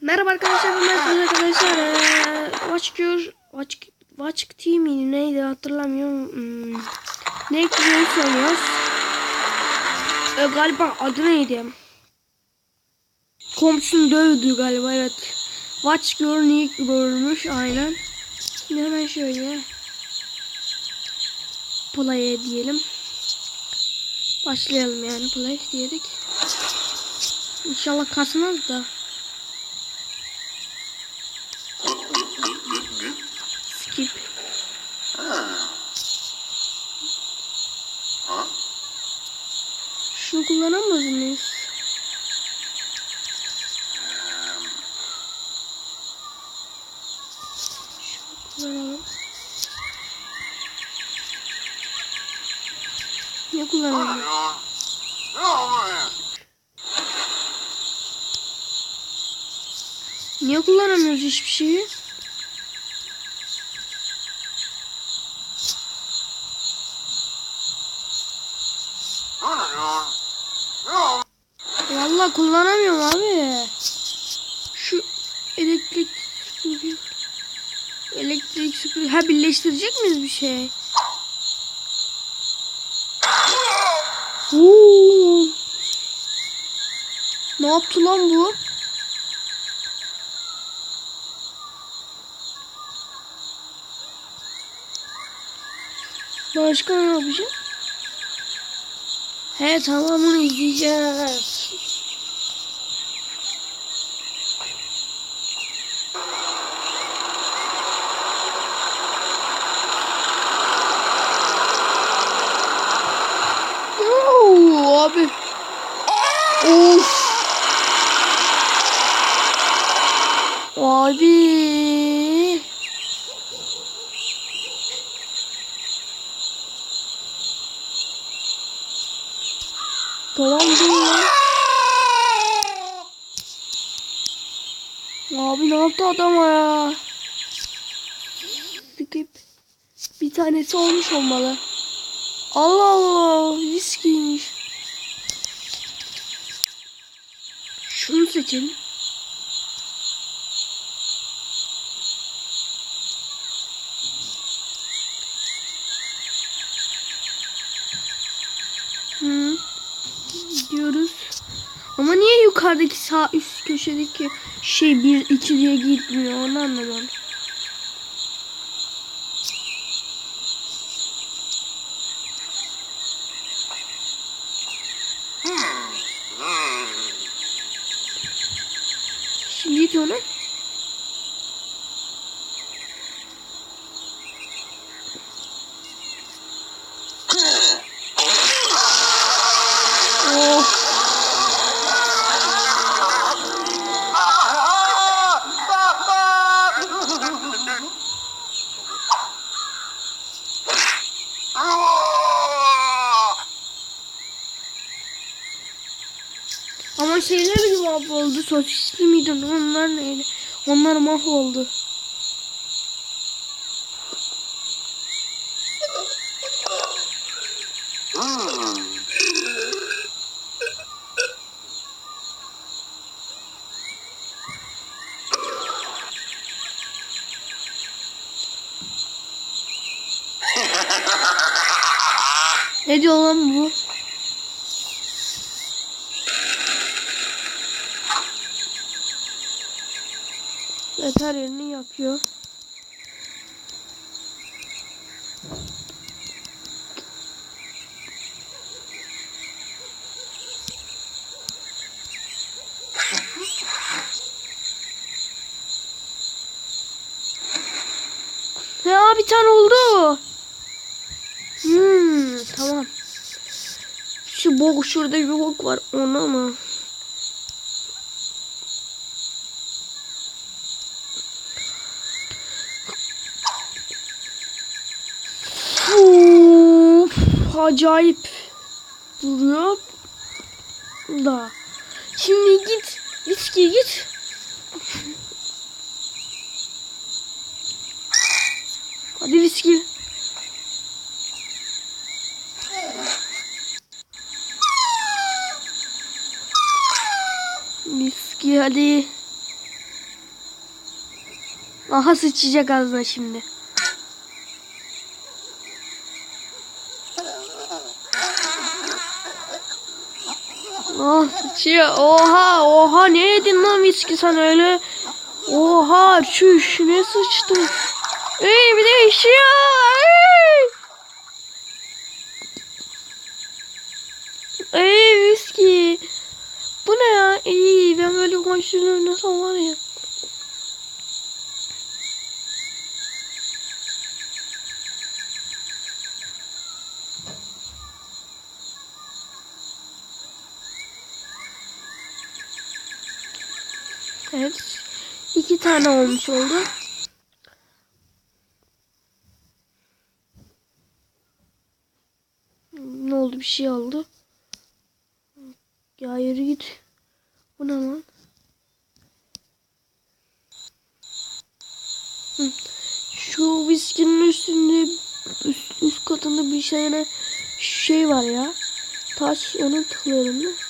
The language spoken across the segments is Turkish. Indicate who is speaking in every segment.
Speaker 1: Merhaba arkadaşlar, ben arkadaşlar. Ee, Watchcure, Watch, Watch Team miydi neydi hatırlamıyorum. Hmm. Ne ekliyoruz oynuyoruz. Ee, galiba adı neydi? Komşusunu dövdü galiba evet. Watchcure Nick görmüş aynen. Şimdi hemen şöyle. Play'e diyelim. Başlayalım yani play diyerek. İnşallah kasmaz da. Skip. Şunu kullanamaz mıyız? Şunu kullanalım. Ne kullanalım? Niye kullanamıyoruz hiçbir şeyi? Vallahi kullanamıyorum abi. Şu elektrik. Elektrik süpürge. Ha birleştirecek miyiz bir şey? Oo. Ne yaptı lan bu? Başka ne yapacağım? He tamam bunu izleyeceğiz. Oo, abi. Of. Abi. Tamam dur ya. Abi ne yaptı adama ya? Skip. Bir tanesi olmuş olmalı. Allah Allah. Riskiymiş. Şunu seçelim. Gidiyoruz. Ama niye yukarıdaki sağ üst köşedeki şey 1 2 diye gitmiyor onu anlamadım. Şimdi git ona. Oh. Ama şeyler de mahvoldu. Sosisli miydi? Onlar neydi? Onlar mahvoldu. Ne diyor lan bu? Yeter yerini yakıyor. Ya bir tane oldu. Hmm, tamam. Şu bok şurada bir bok var. Ona mı? Acayip duruyor da. Şimdi git, viski git. Hadi viski. Viski hadi. Aha sıçacak ağzına şimdi. Ah sıçıyor. Oha oha ne yedin lan viski sen öyle? Oha çüş ne sıçtı? Ey bir de işiyor. Ey. Ey viski. Bu ne ya? İyi ben böyle konuşuyorum nasıl var ya. Evet. iki tane olmuş oldu. Ne oldu bir şey oldu. Ya yürü git. Bu ne lan? Şu viskinin üstünde üst, üst katında bir şeyine şey var ya. Taş onu tıklıyorum da.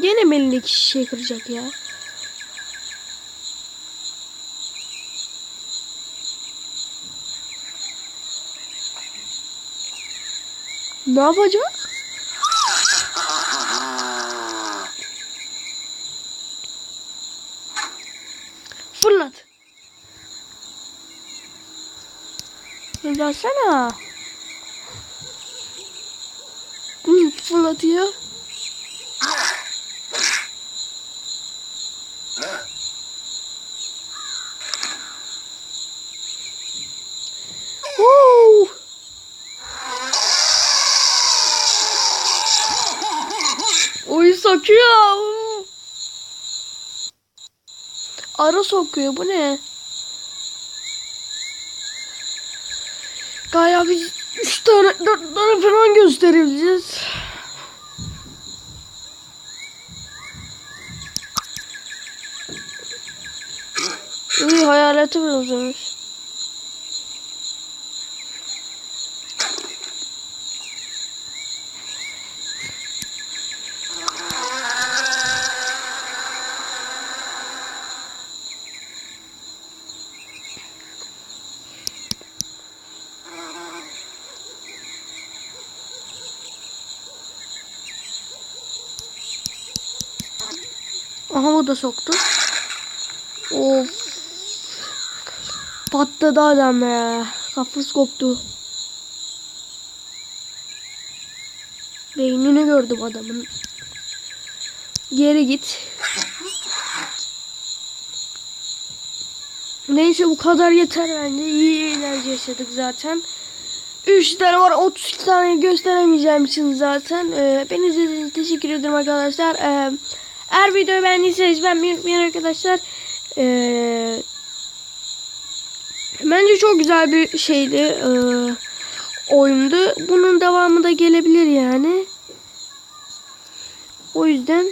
Speaker 1: Gene belindeki şişeyi kıracak ya. Ne yapacak? Fırlat. Fırlatsana. Hı, Fırlatıyor. Oy sokuyor. Ara sokuyor bu ne? Gaya biz 3 tane 4 tane falan gösterebileceğiz. İyi hayalete benzemiş. Aha o da soktu. Of. Patladı adam ya. Kafası koptu. Beynini gördüm adamın. Geri git. Neyse bu kadar yeter bence. İyi eğlence yaşadık zaten. 3 tane var 32 tane gösteremeyeceğim için zaten. Ee, beni izlediğiniz için teşekkür ederim arkadaşlar. Ee, eğer videoyu beğendiyseniz beğenmeyi unutmayın arkadaşlar. Ee, bence çok güzel bir şeydi. Ee, oyundu. Bunun devamı da gelebilir yani. O yüzden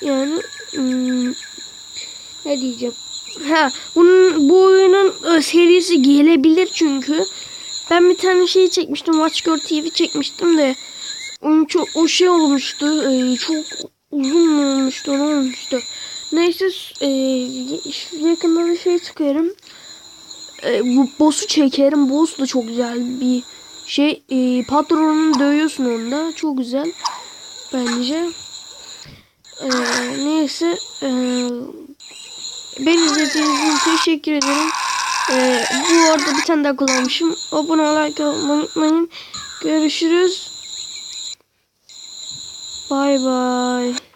Speaker 1: yani hmm, ne diyeceğim? Ha, bunun bu oyunun e, serisi gelebilir çünkü. Ben bir tane şey çekmiştim. Watchgirl TV çekmiştim de onun çok o şey olmuştu. e, çok uzun mu olmuştu, ne olmuştu? Neyse e, yakında bir şey çıkarım. E, bu boss'u çekerim. Boss da çok güzel bir şey. E, patronunu dövüyorsun onda. Çok güzel. Bence. E, neyse. E, ben izlediğiniz için teşekkür ederim. Ee, bu arada bir tane daha kullanmışım. Abone olmayı unutmayın. Görüşürüz. Bay bay.